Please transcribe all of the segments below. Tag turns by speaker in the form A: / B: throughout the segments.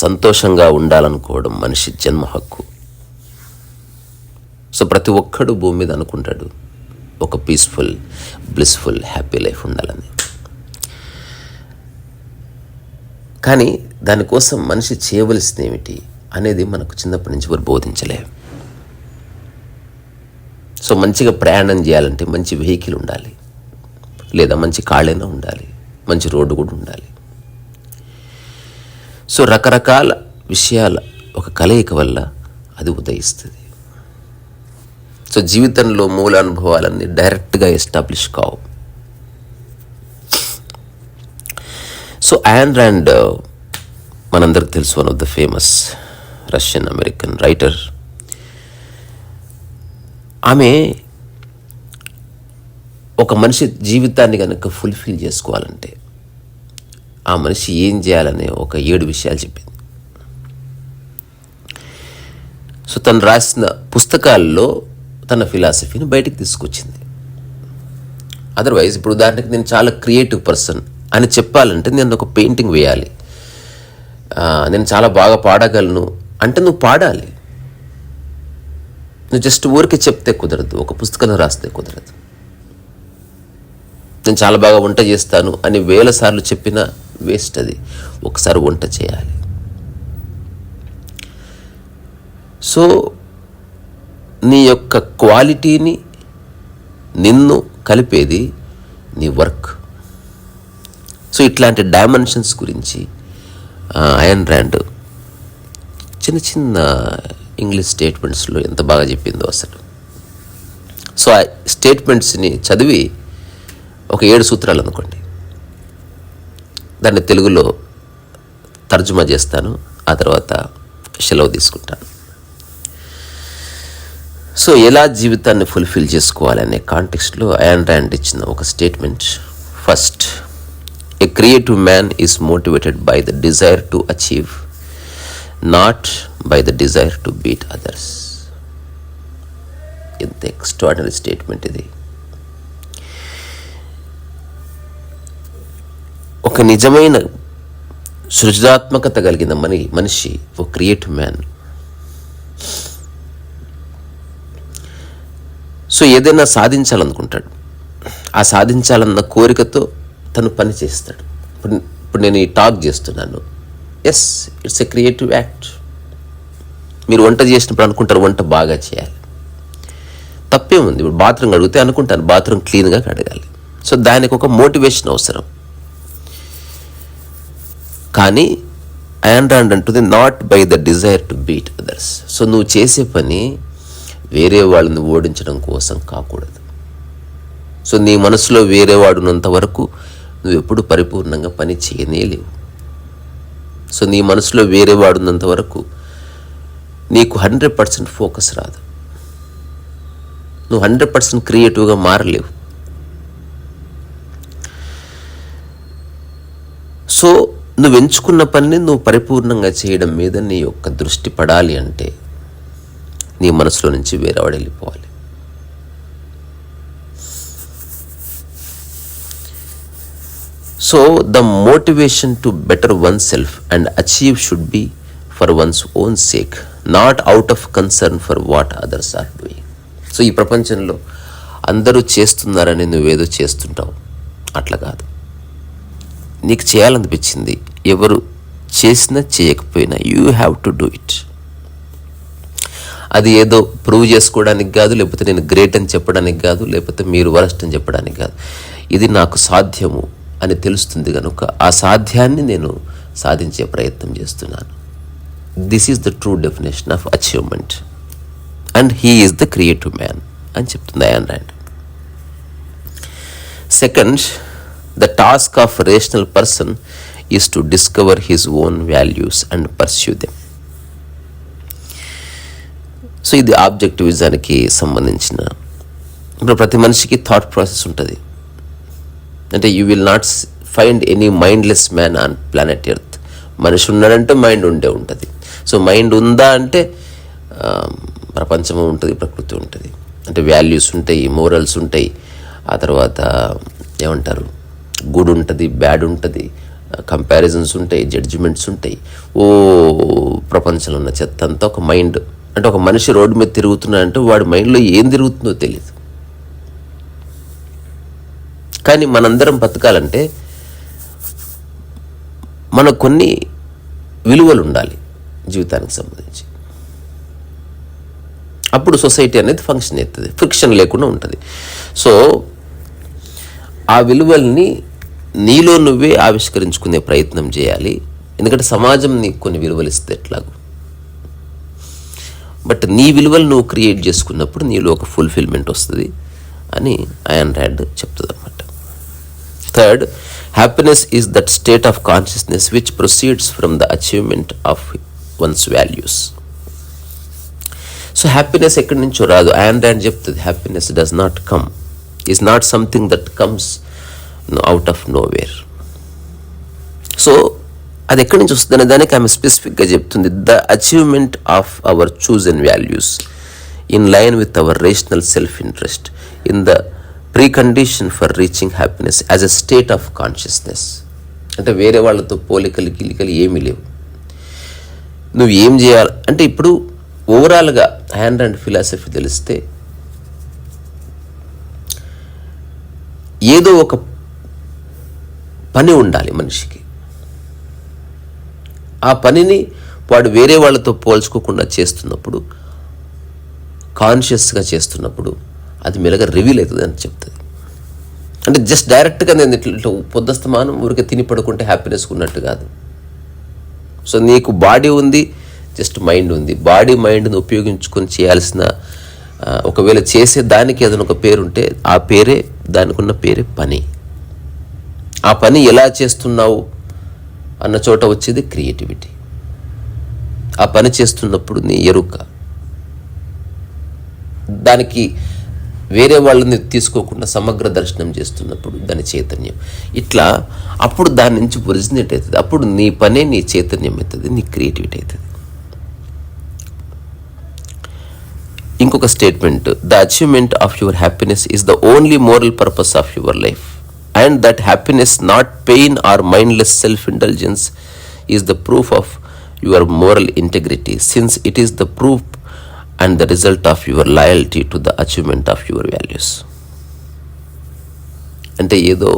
A: సంతోషంగా ఉండాలనుకోవడం మనిషి జన్మ హక్కు. సో ప్రతి ఒక్కడు భూమి మీద అనుకుంటాడు ఒక పీస్ఫుల్ బ్లిస్ఫుల్ హ్యాపీ లైఫ్ ఉండాలని. కానీ దానికోసం మనిషి చేయవలసింది ఏమిటి అనేది మనకు చిన్నప్పటి నుంచి వారు బోధించలేము సో మంచిగా ప్రయాణం చేయాలంటే మంచి వెహికల్ ఉండాలి. లేదా మంచి కాళ్ళైనా ఉండాలి మంచి రోడ్డు కూడా ఉండాలి. సో రకరకాల విషయాల ఒక కలయిక వల్ల అది ఉదయిస్తుంది. సో జీవితంలో మూల అనుభవాలన్నీ డైరెక్ట్గా ఎస్టాబ్లిష్ కావు. సో యాన్ ర్యాండ్ uh, మనందరికి తెలుసు one of the famous Russian American writer. ఆమె ఒక మనిషి జీవితాన్ని కనుక ఫుల్ఫిల్ చేసుకోవాలంటే ఆ మనిషి ఏం చేయాలనే ఒక ఏడు విషయాలు చెప్పింది. సో తను రాసిన పుస్తకాల్లో తన ఫిలాసఫీని బయటికి తీసుకొచ్చింది. అదర్వైజ్ ఇప్పుడు ఉదాహరణకి నేను చాలా క్రియేటివ్ పర్సన్ అని చెప్పాలంటే నేను ఒక పెయింటింగ్ వేయాలి. నేను చాలా బాగా పాడగలను అంటే నువ్వు పాడాలి. నువ్వు జస్ట్ ఊరికే చెప్తే కుదరదు ఒక పుస్తకం రాస్తే కుదరదు. నేను చాలా బాగా వంట చేస్తాను అని వేల సార్లు చెప్పినా వేస్ట్ అది. ఒకసారి వంట చేయాలి. సో నీ యొక్క క్వాలిటీని నిన్ను కలిపేది నీ వర్క్. సో ఇట్లాంటి డైమెన్షన్స్ గురించి అయన్ ర్యాండ్ చిన్న చిన్న ఇంగ్లీష్ స్టేట్మెంట్స్లో ఎంత బాగా చెప్పిందో అసలు. సో ఆ స్టేట్మెంట్స్ని చదివి ఒక ఏడు సూత్రాలు అనుకోండి. దాన్ని తెలుగులో తర్జుమా చేస్తాను ఆ తర్వాత సెలవు తీసుకుంటాను. సో ఎలా జీవితాన్ని ఫుల్ఫిల్ చేసుకోవాలనే కాంటెక్స్ట్లో అయాన్ ర్యాండ్ ఇచ్చిన ఒక statement first a creative man is motivated by the desire to achieve not by the desire to beat others ఎంత ఎక్స్ట్రాడినరీ స్టేట్మెంట్ ఇది. ఒక నిజమైన సృజనాత్మకత కలిగిన మని మనిషి ఒక క్రియేటివ్ మ్యాన్. సో ఏదైనా సాధించాలనుకుంటాడు. ఆ సాధించాలన్న కోరికతో తను పని చేస్తాడు. ఇప్పుడు ఇప్పుడు నేను ఈ టాక్ చేస్తున్నాను. Yes it's a creative act మీరు వంట చేసినప్పుడు అనుకుంటారు వంట బాగా చేయాలి. తప్పేముంది? ఇప్పుడు బాత్రూమ్ కడిగితే అనుకుంటాను బాత్రూమ్ క్లీన్గా కడగాలి. సో దానికి ఒక మోటివేషన్ అవసరం. కానీ ఆండ్రాండ్ అంటుంది not by the desire to beat others so నువ్వు చేసే పని వేరే వాళ్ళని ఓడించడం కోసం కాకూడదు. సో నీ మనసులో వేరే వాడున్నంత వరకు నువ్వు ఎప్పుడు పరిపూర్ణంగా పని చేయనే లేవు. సో నీ మనసులో వేరే వాడున్నంత వరకు నీకు హండ్రెడ్ పర్సెంట్ ఫోకస్ రాదు. నువ్వు హండ్రెడ్ పర్సెంట్ క్రియేటివ్గా మారలేవు. సో నువ్వు ఎంచుకున్న పనిని నువ్వు పరిపూర్ణంగా చేయడం మీద నీ యొక్క దృష్టి పడాలి అంటే నీ మనసులో నుంచి వేరేవాడు వెళ్ళిపోవాలి. So the motivation to better oneself and achieve should be for one's own sake not out of concern for what others are doing so ఈ ప్రపంచంలో అందరూ చేస్తున్నారని నువ్వేదో చేస్తుంటావు. అట్లా కాదు. నీకు చేయాలనిపించింది ఎవరు చేసినా చేయకపోయినా you have to do it అది ఏదో ప్రూవ్ చేసుకోవడానికి కాదు లేకపోతే నేను గ్రేట్ అని చెప్పడానికి కాదు లేకపోతే మీరు వరస్ట్ అని చెప్పడానికి కాదు. ఇది నాకు సాధ్యము అని తెలుస్తుంది కనుక ఆ సాధ్యాన్ని నేను సాధించే ప్రయత్నం చేస్తున్నాను. This is the true definition of achievement and he is the creative man అని చెప్తుంది Ayn Rand second the task of rational person is to discover his own values and pursue them so ఇది ఆబ్జెక్టివిజానికి సంబంధించిన ఇప్పుడు ప్రతి మనిషికి thought process ఉంటుంది. అంటే you will not find any mindless man on planet earth మనిషి ఉన్నాడంటే మైండ్ ఉండే ఉంటుంది. సో మైండ్ ఉందా అంటే ప్రపంచము ఉంటుంది ప్రకృతి ఉంటుంది. అంటే వాల్యూస్ ఉంటాయి మోరల్స్ ఉంటాయి. ఆ తర్వాత ఏమంటారు? గుడ్ ఉంటుంది బ్యాడ్ ఉంటుంది. కంపారిజన్స్ ఉంటాయి జడ్జిమెంట్స్ ఉంటాయి. ఓ ప్రపంచంలో ఉన్న చెత్త అంతా ఒక మైండ్ అంటే ఒక మనిషి రోడ్డు మీద తిరుగుతున్నాడంటే వాడి మైండ్లో ఏం తిరుగుతుందో తెలియదు కానీ మనందరం బతకాలంటే మన కొన్ని విలువలు ఉండాలి జీవితానికి సంబంధించి. అప్పుడు సొసైటీ అనేది ఫంక్షన్ అవుతుంది ఫ్రిక్షన్ లేకుండా ఉంటుంది. సో ఆ విలువల్ని నీలో నువ్వే ఆవిష్కరించుకునే ప్రయత్నం చేయాలి. ఎందుకంటే సమాజం నీకు కొన్ని విలువలు ఇస్తే ఎట్లాగూ. బట్ నీ విలువలు నువ్వు క్రియేట్ చేసుకున్నప్పుడు నీలో ఒక ఫుల్ఫిల్మెంట్ వస్తుంది అని ఐఎన్ ర్యాడ్ చెప్తుంది అనమాట third happiness is that state of consciousness which proceeds from the achievement of one's values so happiness ఎక్కడి నుంచో రాదు. ఐఎన్ ర్యాండ్ చెప్తుంది happiness does not come is not something that comes out of nowhere so అది ఎక్కడి నుంచి వస్తుంది అనే దానికి ఆమె స్పెసిఫిక్గా చెప్తుంది the achievement of our choose and values in line with our rational self interest in the precondition for reaching happiness as a state of consciousness అంటే వేరే వాళ్ళతో పోలికలు గిలికలు ఏమీ లేవు. నువ్వు ఏం చేయాలి? అంటే ఇప్పుడు ఓవరాల్గా హ్యాండ్ అండ్ ఫిలాసఫీ తెలిస్తే ఏదో ఒక పని ఉండాలి మనిషికి. ఆ పనిని వాడు వేరే వాళ్ళతో పోల్చుకోకుండా చేస్తున్నప్పుడు కాన్షియస్గా చేస్తున్నప్పుడు అది మెలగ రివీల్ అవుతుంది అని చెప్తుంది. అంటే జస్ట్ డైరెక్ట్గా నేను ఇట్లా ఇట్లా పొద్దుస్తమానం ఊరికే తిని పడుకుంటే హ్యాపీనెస్ ఉన్నట్టు కాదు. సో నీకు బాడీ ఉంది జస్ట్ మైండ్ ఉంది. బాడీ మైండ్ని ఉపయోగించుకొని చేయాల్సిన ఒకవేళ చేసే దానికి ఏదైనా ఒక పేరు ఉంటే ఆ పేరే దానికి ఉన్న పేరే పని. ఆ పని ఎలా చేస్తున్నావు అన్న చోట వచ్చేది క్రియేటివిటీ. ఆ పని చేస్తున్నప్పుడు నీ ఎరుక. దానికి వేరే వాళ్ళని తీసుకోకుండా సమగ్ర దర్శనం చేస్తున్నప్పుడు దాని చైతన్యం. ఇట్లా అప్పుడు దాని నుంచి ఒరిజినేట్ అవుతుంది. అప్పుడు నీ పనే నీ చైతన్యం అవుతుంది నీ క్రియేటివిటీ అవుతుంది. ఇంకొక statement the achievement of your happiness is the only moral purpose of your life. And that happiness not pain or mindless self intelligence is the proof of your moral integrity since it is the proof and the result of your loyalty to the achievement of your values అంటే ఏదో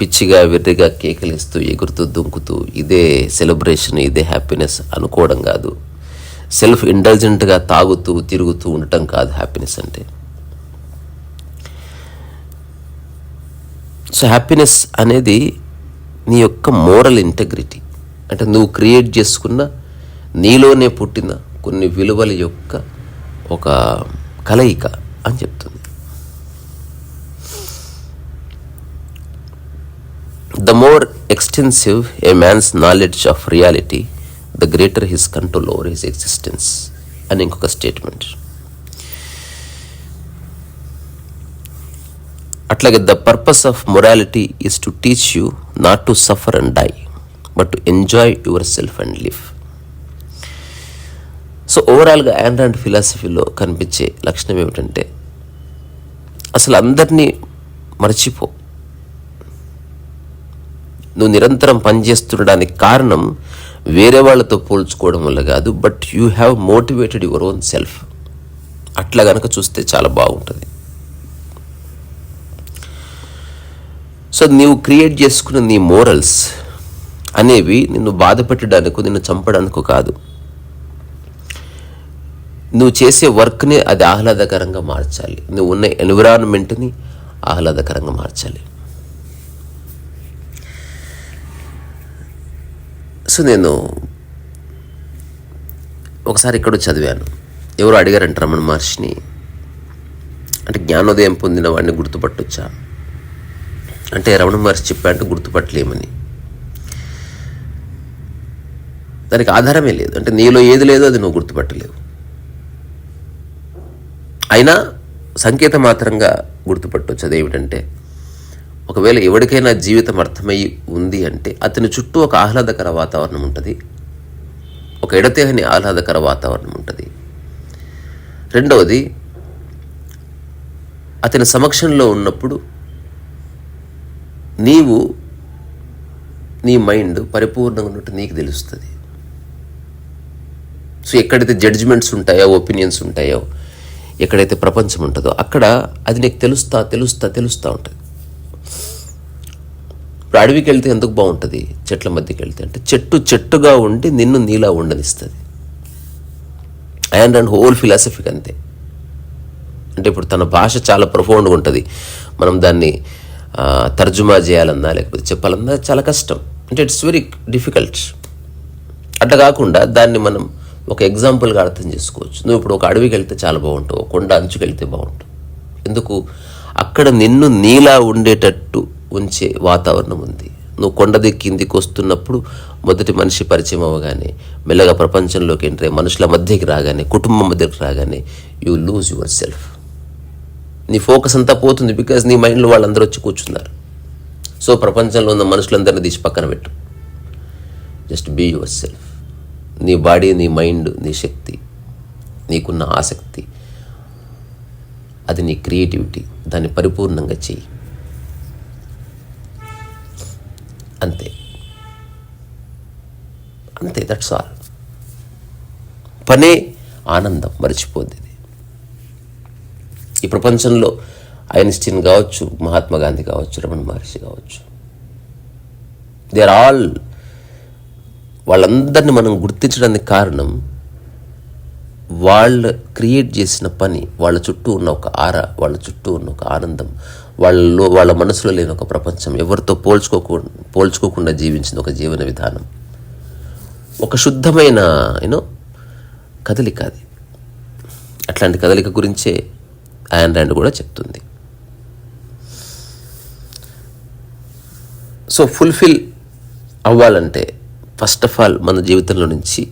A: పిచ్చిగా వెర్రిగా కేకలిస్తూ ఎగురుతూ దుంకుతూ ఇదే celebration ఇదే happiness అనుకోవడం కాదు. Self ఇంటెలిజెంట్గా తాగుతూ తిరుగుతూ ఉండటం కాదు హ్యాపీనెస్ అంటే. సో హ్యాపీనెస్ అనేది నీ యొక్క మోరల్ ఇంటగ్రిటీ అంటే నువ్వు క్రియేట్ చేసుకున్న నీలోనే పుట్టిన కొన్ని విలువల యొక్క ఒక కలయిక అని చెప్తుంది. The more extensive a man's knowledge of reality the greater his control over his existence అని ఇంకొక స్టేట్మెంట్ అట్లాగే the purpose of morality is to teach you not to suffer and die but to enjoy yourself and live so ఓవరాల్గా Android ఫిలాసఫీలో కనిపించే లక్షణం ఏమిటంటే అసలు అందరినీ మర్చిపో. నువ్వు నిరంతరం పనిచేస్తుండడానికి కారణం వేరే వాళ్ళతో పోల్చుకోవడం వల్ల కాదు but you have motivated your own self అట్లా కనుక చూస్తే చాలా బాగుంటుంది. సో నీవు క్రియేట్ చేసుకున్న నీ మోరల్స్ అనేవి నిన్ను బాధ పెట్టడానికో నిన్ను చంపడానికో కాదు. నువ్వు చేసే వర్క్ని అది ఆహ్లాదకరంగా మార్చాలి. నువ్వు ఉన్న ఎన్విరాన్మెంట్ని ఆహ్లాదకరంగా మార్చాలి. సో నేను ఒకసారి ఇక్కడ చదివాను. ఎవరు అడిగారంట రమణ మహర్షిని. అంటే జ్ఞానోదయం పొందిన వాడిని గుర్తుపట్టొచ్చా? అంటే రమణ మహర్షి చెప్పారంటే గుర్తుపట్టలేమని. దానికి ఆధారమే లేదు. అంటే నీలో ఏది లేదో అది నువ్వు గుర్తుపట్టలేవు. అయినా సంకేత మాత్రంగా గుర్తుపట్టవచ్చు అదేమిటంటే ఒకవేళ ఎవరికైనా జీవితం అర్థమై ఉంది అంటే అతని చుట్టూ ఒక ఆహ్లాదకర వాతావరణం ఉంటుంది. ఒక ఎడతేహని ఆహ్లాదకర వాతావరణం ఉంటుంది. రెండవది అతని సమక్షంలో ఉన్నప్పుడు నీవు నీ మైండ్ పరిపూర్ణంగా ఉన్నట్టు నీకు తెలుస్తుంది. సో ఎక్కడైతే జడ్జిమెంట్స్ ఉంటాయో ఒపీనియన్స్ ఉంటాయో ఎక్కడైతే ప్రపంచం ఉంటుందో అక్కడ అది నీకు తెలుస్తా తెలుస్తా తెలుస్తూ ఉంటుంది. ఇప్పుడు అడవికి వెళ్తే ఎందుకు బాగుంటుంది? చెట్ల మధ్యకి వెళ్తే అంటే చెట్టు చెట్టుగా ఉండి నిన్ను నీలా ఉండనిస్తుంది. అండ్ అండ్ హోల్ ఫిలాసఫిక్ అంతే. అంటే ఇప్పుడు తన భాష చాలా ప్రొఫౌండ్గా ఉంటుంది. మనం దాన్ని తర్జుమా చేయాలన్నా లేకపోతే చెప్పాలన్నా చాలా కష్టం. అంటే ఇట్స్ వెరీ డిఫికల్ట్ అట్లా కాకుండా దాన్ని మనం ఒక ఎగ్జాంపుల్గా అర్థం చేసుకోవచ్చు. నువ్వు ఇప్పుడు ఒక అడవికి వెళ్తే చాలా బాగుంటావు ఒక కొండ అంచుకు వెళ్తే బాగుంటావు ఎందుకు? అక్కడ నిన్ను నీలా ఉండేటట్టు ఉంచే వాతావరణం ఉంది. నువ్వు కొండ దిక్కి కిందికి వస్తున్నప్పుడు మొదటి మనిషి పరిచయం అవ్వగానే మెల్లగా ప్రపంచంలోకి ఎంటర్ మనుషుల మధ్యకి రాగానే కుటుంబం మధ్యకి రాగానే యూ లూజ్ యువర్ సెల్ఫ్ నీ ఫోకస్ అంతా పోతుంది బికాజ్ నీ మైండ్లో వాళ్ళందరూ వచ్చి కూర్చున్నారు. సో ప్రపంచంలో ఉన్న మనుషులందరినీ తీసి పక్కన పెట్టు. Just be yourself. నీ బాడీ నీ మైండ్ నీ శక్తి నీకున్న ఆసక్తి అది నీ క్రియేటివిటీ దాన్ని పరిపూర్ణంగా చెయ్యి. అంతే. అంతే దట్స్ ఆల్ పనే ఆనందం మర్చిపోద్ది ఈ ప్రపంచంలో ఐన్స్టీన్ కావచ్చు మహాత్మా గాంధీ కావచ్చు రమణ మహర్షి కావచ్చు. దే ఆర్ ఆల్ వాళ్ళందరినీ మనం గుర్తించడానికి కారణం వాళ్ళు క్రియేట్ చేసిన పని వాళ్ళ చుట్టూ ఉన్న ఒక ఆర వాళ్ళ చుట్టూ ఉన్న ఒక ఆనందం వాళ్ళలో వాళ్ళ మనసులో లేని ఒక ప్రపంచం ఎవరితో పోల్చుకోకుండా పోల్చుకోకుండా జీవించిన ఒక జీవన విధానం. ఒక శుద్ధమైన యూనో కదలిక అది. అట్లాంటి కదలిక గురించే యాన్ ర్యాండ్ కూడా చెప్తుంది. సో ఫుల్ఫిల్ అవ్వాలంటే ఫస్ట్ ఆఫ్ ఆల్ మన జీవితంలో నుంచి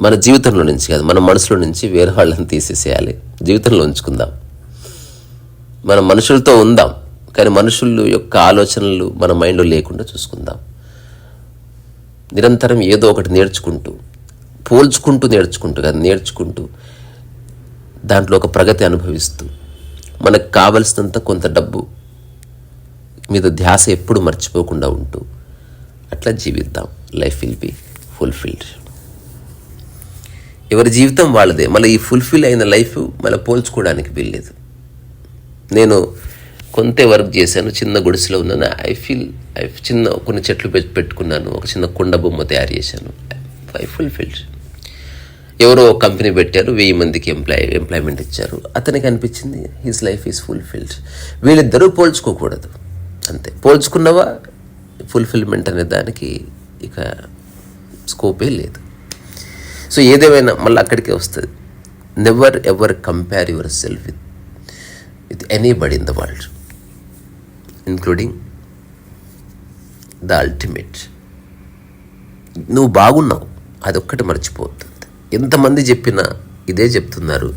A: మన జీవితంలో నుంచి కాదు మన మనసులో నుంచి వేరే వాళ్ళని తీసేసేయాలి. జీవితంలో ఉంచుకుందాం. మన మనుషులతో ఉందాం కానీ మనుషుల యొక్క ఆలోచనలు మన మైండ్లో లేకుండా చూసుకుందాం. నిరంతరం ఏదో ఒకటి నేర్చుకుంటూ పోల్చుకుంటూ నేర్చుకుంటూ కాదు నేర్చుకుంటూ దాంట్లో ఒక ప్రగతి అనుభవిస్తూ మనకు కావలసినంత కొంత డబ్బు మీద ధ్యాస ఎప్పుడు మర్చిపోకుండా ఉంటూ అట్లా జీవిద్దాం. లైఫ్ విల్ బి ఫుల్ఫిల్డ్ ఎవరి జీవితం వాళ్ళదే. మళ్ళీ ఈ ఫుల్ఫిల్ అయిన లైఫ్ మళ్ళీ పోల్చుకోవడానికి వీల్లేదు. నేను కొంత వర్క్ చేశాను చిన్న గుడిసెలో ఉన్నాను. ఐ ఫీల్ ఐ చిన్న కొన్ని చెట్లు పెట్టుకున్నాను. ఒక చిన్న కుండ బొమ్మ తయారు చేశాను. ఐ ఫుల్ఫిల్డ్ ఎవరో కంపెనీ పెట్టారు వెయ్యి మందికి ఎంప్లాయ్ ఎంప్లాయ్మెంట్ ఇచ్చారు. అతనికి అనిపించింది హిస్ లైఫ్ ఈజ్ ఫుల్ఫిల్డ్ వీళ్ళిద్దరూ పోల్చుకోకూడదు. అంతే. పోల్చుకున్నవా ఫుల్ఫిల్మెంట్ అనే దానికి ఇక స్కోపే లేదు. సో ఏదేమైనా మళ్ళీ అక్కడికే వస్తుంది. Never ever compare yourself with with anybody in the world including the ultimate నువ్వు బాగున్నావు అదొక్కటి మర్చిపోవద్దు. ఎంతమంది చెప్పినా ఇదే చెప్తున్నారు.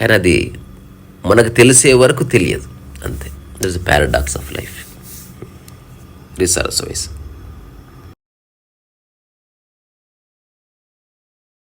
A: కానీ అది మనకు తెలిసే వరకు తెలియదు. అంతే. That is paradox of life resource wise